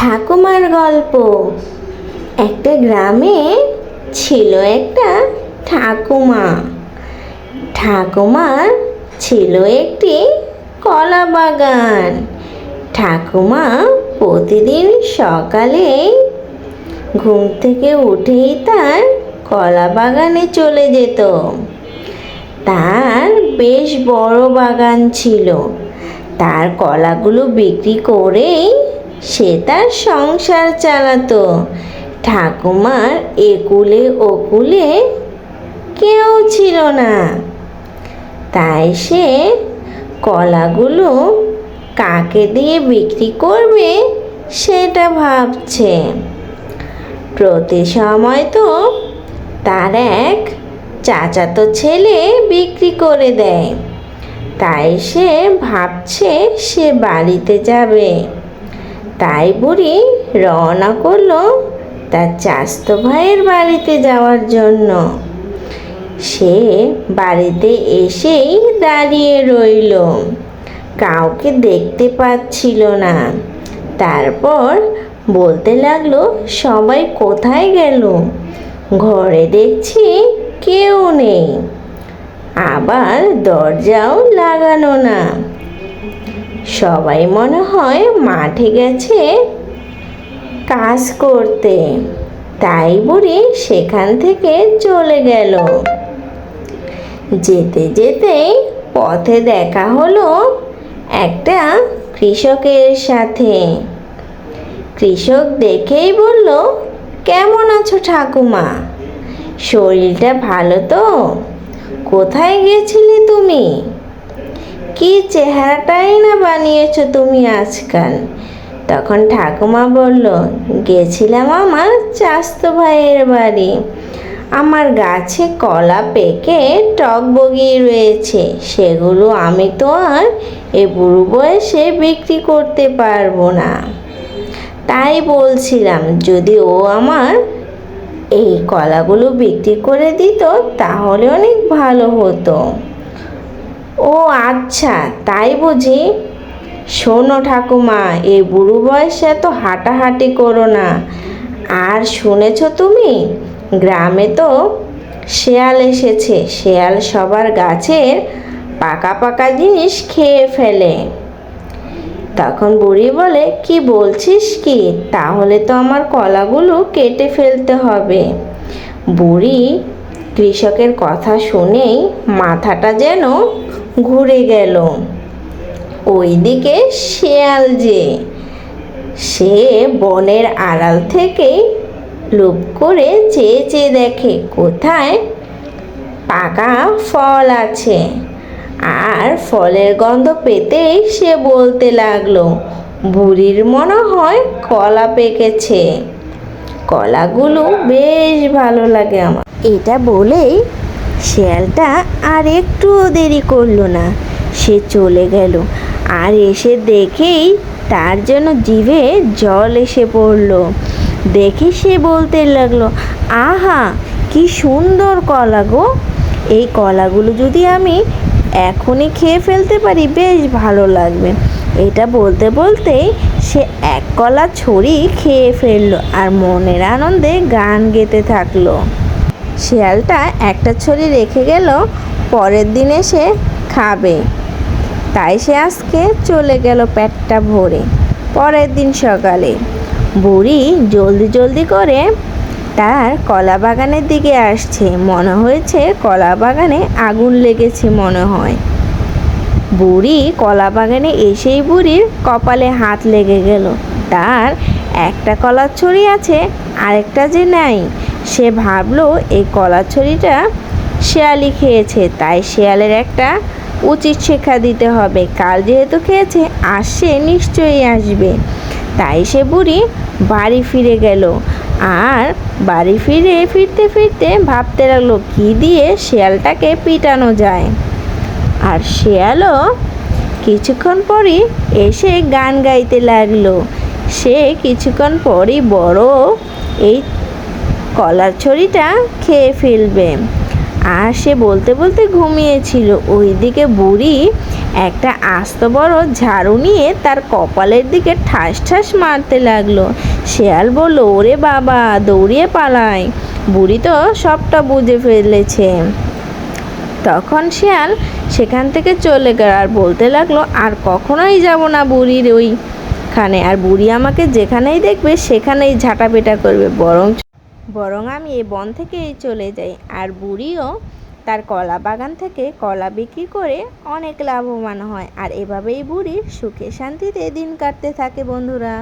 ঠাকুমার গল্প। একটা গ্রামে ছিল একটা ঠাকুমা। ঠাকুমার ছিল একটি কলা বাগান। ঠাকুমা প্রতিদিন সকালে ঘুম থেকে উঠেই তার কলা বাগানে চলে যেত। তার বেশ বড় বাগান ছিল। তার কলাগুলো বিক্রি করেই সে তার সংসার চালাতো। ঠাকুমার একুলে ওকুলে কেউ ছিল না। তাই সে কলাগুলো কাকে দিয়ে বিক্রি করবে সেটা ভাবছে। প্রতি সময় তো তার এক চাচাতো ছেলে বিক্রি করে দেয়। তাই সে ভাবছে সে বাড়িতে যাবে। তাই বুড়ি রওনা করল তার চাস্তো ভাইয়ের বাড়িতে যাওয়ার জন্য। সে বাড়িতে এসেই দাঁড়িয়ে রইল। কাউকে দেখতে পাচ্ছিল না। তারপর বলতে লাগল, সবাই কোথায় গেল? ঘরে দেখছি কেউ নেই। আবার দরজাও লাগানো না। সবাই মনে হয় মাঠে গেছে কাজ করতে। তাই বুড়ি সেখান থেকে চলে গেল। যেতে যেতে পথে দেখা হলো একটা কৃষকের সাথে। কৃষক দেখেই বলল, কেমন আছো ঠাকুমা? শরীরটা ভালো তো? কোথায় গেছিলে তুমি? কি চেহারাটাই না বানিয়েছো তুমি আজকাল? তখন ঠাকুমা বলল, গেছিলাম আমার চাস্তো ভাইয়ের বাড়ি। আমার গাছে কলা পেকে টক বগিয়ে রয়েছে। সেগুলো আমি তো আর এ বুড়ো বয়সে বিক্রি করতে পারব না। তাই বলছিলাম, যদি ও আমার এই কলাগুলো বিক্রি করে দিত, তাহলে অনেক ভালো হতো। ও আচ্ছা তাই বুঝি? শোনো ঠাকুমা এই বুড়ো বয়সে এত হাঁটাহাঁটি করো না। আর শুনেছ তুমি, গ্রামে তো শেয়াল এসেছে, শেয়াল সবার গাছের পাকা পাকা জিনিস খেয়ে ফেলে। তখন বুড়ি বলে, কি বলছিস কি? তাহলে তো আমার কলাগুলো কেটে ফেলতে হবে। বুড়ি কৃষকের কথা শুনেই মাথাটা যেন ঘুরে গেল। ওইদিকে শেয়াল যে, সে বনের আড়াল থেকে লোভ করে চেয়ে চেয়ে দেখে কোথায় পাকা ফল আছে। আর ফলের গন্ধ পেতেই সে বলতে লাগল, বুড়ির মনে হয় কলা পেকেছে। কলাগুলো বেশ ভালো লাগে আমার। এটা বলেই শিয়ালটা আর একটুও দেরি করল না। সে চলে গেল আর এসে দেখেই তার জন্য জিভে জল এসে পড়ল। দেখে সে বলতে লাগল, আহা, কি সুন্দর কলা গো। এই কলাগুলো যদি আমি এখনই খেয়ে ফেলতে পারি, বেশ ভালো লাগবে। এটা বলতে বলতেই সে এক কলা ছড়ি খেয়ে ফেলল আর মনের আনন্দে গান গেতে থাকল। শিয়ালটা একটা ছড়ি রেখে গেল, পরের দিন এসে খাবে। তাই সে আজকে চলে গেল পেটটা ভরে, পরের দিন সকালে। বুড়ি জলদি জলদি করে তার কলা বাগানের দিকে আসছে। মনে হয়েছে কলা বাগানে আগুন লেগেছে মনে হয়। বুড়ি কলা বাগানে এসেই বুড়ির কপালে হাত লেগে গেল। তার একটা কলার ছড়ি আছে, আরেকটা যে নাই। সে ভাবলো এই কলার ছড়িটা শেয়ালি খেয়েছে, তাই শেয়ালের একটা উচিত শিক্ষা দিতে হবে। কাল যেহেতু খেয়েছে আর সে নিশ্চয়ই আসবে। তাই সে বুড়ি বাড়ি ফিরে গেল। আর বাড়ি ফিরে ফিরতে ফিরতে ভাবতে লাগল, কী দিয়ে শেয়ালটাকে পিটানো যায়? আর শেয়ালও কিছুক্ষণ পরই এসে গান গাইতে লাগল। সে কিছুক্ষণ পরই বড় এই কলার ছড়িটা খেয়ে ফেলবে। আর সে বলতে বলতে ঘুমিয়েছিল। ওইদিকে বুড়ি একটা আস্ত বড় ঝাড়ু নিয়ে তার কপালের দিকে ঠাস ঠাস মারতে লাগল। শেয়াল বলল, ওরে বাবা, দৌড়িয়ে পালায় বুড়ি তো সবটা বুঝে ফেলেছে। তখন শিয়াল সেখান থেকে চলে গেল আর বলতে লাগল, আর কখনোই যাব না বুড়ির ওইখানে আর বুড়ি আমাকে যেখানেই দেখবে, সেখানেই ঝাঁটাপেটা করবে। বরং বরং আমি এ বন থেকেই চলে যাই, আর বুড়িও তার কলা বাগান থেকে কলা বিক্রি করে অনেক লাভবান হয়। আর এভাবেই বুড়ির সুখে শান্তিতে দিন কাটতে থাকে বন্ধুরা।